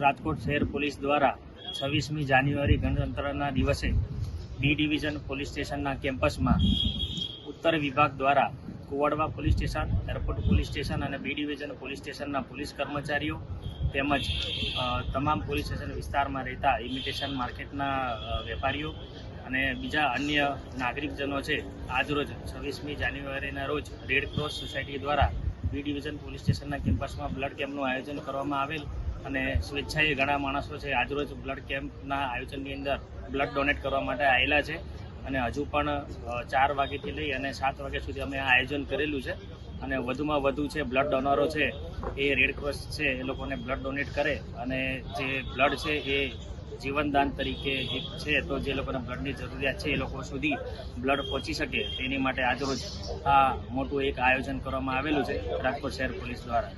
રાજકોટ શહેર પોલીસ દ્વારા છવ્વીસમી જાન્યુઆરી ગણતંત્રના દિવસે બી ડિવિઝન પોલીસ સ્ટેશનના કેમ્પસમાં ઉત્તર વિભાગ દ્વારા Kuvadva police station, airport police station અને બી ડિવિઝન પોલીસ સ્ટેશનના પોલીસ કર્મચારીઓ તેમજ તમામ પોલીસ સ્ટેશન વિસ્તારમાં રહેતા ઇમિટેશન માર્કેટના વેપારીઓ અને બીજા અન્ય નાગરિકજનો છે, આજરોજ છવ્વીસમી જાન્યુઆરીના રોજ રેડ ક્રોસ સોસાયટી દ્વારા બી ડિવિઝન પોલીસ સ્ટેશનના કેમ્પસમાં બ્લડ કેમ્પનું આયોજન કરવામાં આવેલ. અને સ્વેચ્છાએ ઘણા માણસો છે. આજરોજ બ્લડ કેમ્પના આયોજનની અંદર બ્લડ ડોનેટ કરવા માટે આવેલા છે. અને હજુ પણ ચાર વાગ્યાથી લઈ અને સાત વાગ્યા સુધી અમે આ આયોજન કરેલું છે. અને વધુમાં વધુ છે બ્લડ ડોનરો છે, એ રેડ ક્રોસ છે, એ લોકોને બ્લડ ડોનેટ કરે. અને જે બ્લડ છે, એ જીવનદાન તરીકે છે, તો જે લોકોને બ્લડની જરૂરિયાત છે, એ લોકો સુધી બ્લડ પહોંચી શકે. તેની માટે આજરોજ આ મોટું એક આયોજન કરવામાં આવેલું છે, રાજકોટ શહેર પોલીસ દ્વારા.